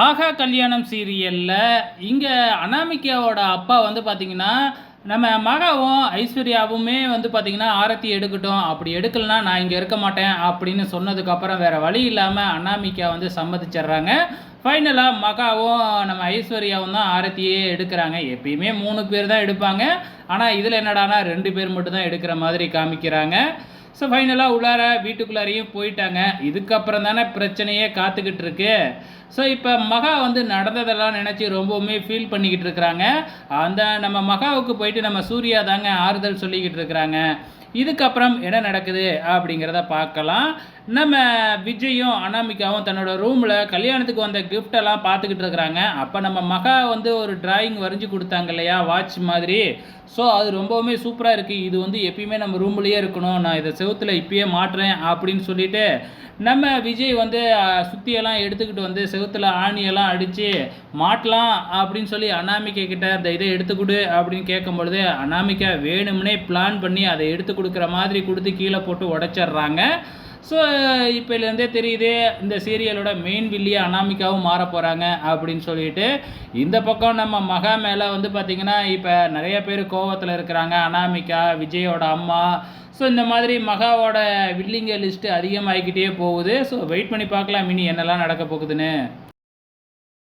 ஆகா கல்யாணம் சீரியலில் இங்கே அனாமிகாவோட அப்பா வந்து பார்த்திங்கன்னா நம்ம மகாவும் ஐஸ்வர்யாவுமே வந்து பார்த்தீங்கன்னா ஆரத்தி எடுக்கட்டும் அப்படி எடுக்கலனா நான் இங்கே இருக்க மாட்டேன் அப்படின்னு சொன்னதுக்கப்புறம் வேறு வழி இல்லாமல் அனாமிகா வந்து சம்மதிச்சிடுறாங்க. ஃபைனலாக மகாவும் நம்ம ஐஸ்வர்யாவும் தான் ஆரத்தியே எடுக்கிறாங்க. எப்பயுமே மூணு பேர் தான் எடுப்பாங்க. ஆனால் இதில் என்னடானா ரெண்டு பேர் மட்டும் தான் எடுக்கிற மாதிரி காமிக்கிறாங்க. ஸோ ஃபைனலாக உள்ளார வீட்டுக்குள்ளாரையும் போயிட்டாங்க. இதுக்கப்புறம் தானே பிரச்சனையே காத்துக்கிட்டு இருக்கு. ஸோ இப்போ மகா வந்து நடந்ததெல்லாம் நினச்சி ரொம்பவுமே ஃபீல் பண்ணிக்கிட்டு இருக்கிறாங்க. அந்த நம்ம மகாவுக்கு போயிட்டு நம்ம சூர்யா தாங்க ஆறுதல் சொல்லிக்கிட்டு இருக்கிறாங்க. இதுக்கப்புறம் என்ன நடக்குது அப்படிங்கிறத பார்க்கலாம். நம்ம விஜயும் அனாமிகாவும் தன்னோட ரூமில் கல்யாணத்துக்கு வந்த கிஃப்டெல்லாம் பார்த்துக்கிட்டு இருக்கிறாங்க. அப்போ நம்ம மகா வந்து ஒரு டிராயிங் வரைஞ்சி கொடுத்தாங்க இல்லையா? வாட்ச் மாதிரி. ஸோ அது ரொம்பவுமே சூப்பராக இருக்குது இது வந்து எப்பயுமே நம்ம ரூம்லேயே இருக்கணும். நான் இதை செவுத்தில் இப்பயே மாட்டுறேன் அப்படின்னு சொல்லிட்டு நம்ம விஜய் வந்து சுற்றியெல்லாம் சுத்தியெல்லாம் எடுத்துக்கிட்டு வந்து செவுத்தில் ஆணியெல்லாம் அடித்து மாட்டலாம் அப்படின்னு சொல்லி அனாமிகா கிட்ட அந்த இதை எடுத்துக்கொடு அப்படின்னு கேட்கும் பொழுது அனாமிகா வேணும்னே பிளான் பண்ணி அதை எடுத்து கொடுக்குற மாதிரி கொடுத்து கீழே போட்டு உடச்சிட்றாங்க. ஸோ இப்போலேருந்தே தெரியுது இந்த சீரியலோட மெயின் வில்லியை அனாமிக்காவும் மாற போகிறாங்க அப்படின்னு சொல்லிட்டு. இந்த பக்கம் நம்ம மகா மேலே வந்து பார்த்திங்கன்னா இப்போ நிறைய பேர் கோவத்தில் இருக்கிறாங்க அனாமிகா விஜயோட அம்மா. ஸோ இந்த மாதிரி மகாவோட வில்லிங்க லிஸ்ட்டு அதிகமாகிக்கிட்டே போகுது. ஸோ வெயிட் பண்ணி பார்க்கலாம் இனி என்னெல்லாம் நடக்க போகுதுன்னு.